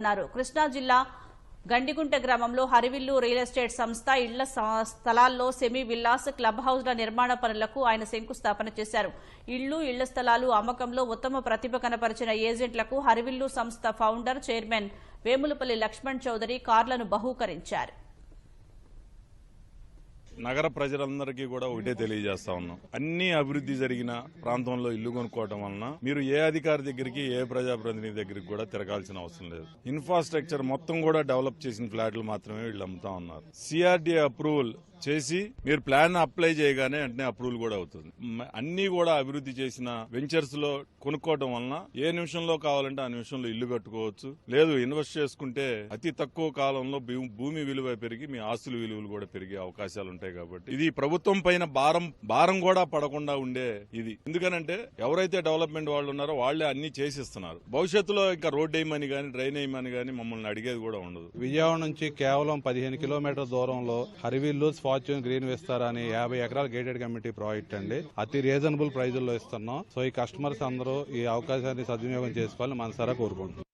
అన్నారు. కృష్ణా జిల్లా గండిగుంట గ్రామంలో హరివిల్లు రియల్ ఎస్టేట్ సంస్థ ఇళ్ళ స్థలాల్లో సెమీ విల్లాస్ క్లబ్ హౌస్ల నిర్మాణ పనులకు ఆయన శంకుస్థాపన చేశారు. ఇళ్ళు ఇళ్ళ స్థలాలు అమ్మకంలో ఉత్తమ ప్రతిభ కనపరిచిన ఏజెంట్లకు హరివిల్లు సంస్థ ఫౌండర్ చైర్మన్ వేములపల్లి లక్ష్మణ్ చౌదరి కార్లను బహూకరించారు. నగర ప్రజలందరికీ కూడా ఒకటే తెలియజేస్తా ఉన్నాం. అన్ని అభివృద్ధి జరిగిన ప్రాంతంలో ఇల్లు కొనుక్కోవడం వలన మీరు ఏ అధికారి దగ్గరికి ఏ ప్రజాప్రతినిధి దగ్గరికి కూడా తిరగాల్సిన అవసరం లేదు. ఇన్ఫ్రాస్ట్రక్చర్ మొత్తం కూడా డెవలప్ చేసిన ఫ్లాట్లు మాత్రమే వీళ్ళు అమ్ముతా ఉన్నారు. సిఆర్డీఏ అప్రూవల్ చేసి మీరు ప్లాన్ అప్లై చేయగానే వెంటనే అప్రూవల్ కూడా అవుతుంది. అన్ని కూడా అభివృద్ధి చేసిన వెంచర్స్లో కొనుక్కోవడం వలన ఏ నిమిషంలో కావాలంటే ఆ నిమిషంలో ఇల్లు కట్టుకోవచ్చు. లేదు ఇన్వెస్ట్ చేసుకుంటే అతి తక్కువ కాలంలో భూమి విలువ పెరిగి మీ ఆస్తుల విలువలు కూడా పెరిగే అవకాశాలు ఉంటాయి కాబట్టి. ఇది ప్రభుత్వం పైన భారం భారం కూడా పడకుండా ఉండే ఇది. ఎందుకనంటే ఎవరైతే డెవలప్మెంట్ వాళ్ళు ఉన్నారో వాళ్ళే అన్ని చేసిస్తున్నారు. భవిష్యత్తులో ఇంకా రోడ్ వేయమని కానీ డ్రైన్ వేయమని కానీ మమ్మల్ని అడిగేది కూడా ఉండదు. విజయవాడ నుంచి కేవలం పదిహేను కిలోమీటర్ దూరంలో హరివిల్లు ఫార్చ్యూన్ గ్రీన్ వేస్తారని అని యాభై ఎకరాల గేటెడ్ కమిటీ ప్రాజెక్ట్ అండి. అతి రీజనబుల్ ప్రైజుల్లో ఇస్తున్నాం. సో ఈ కస్టమర్స్ అందరూ ఈ అవకాశాన్ని సద్వినియోగం చేసుకోవాలని మనసారా కోరుకుంటున్నాం.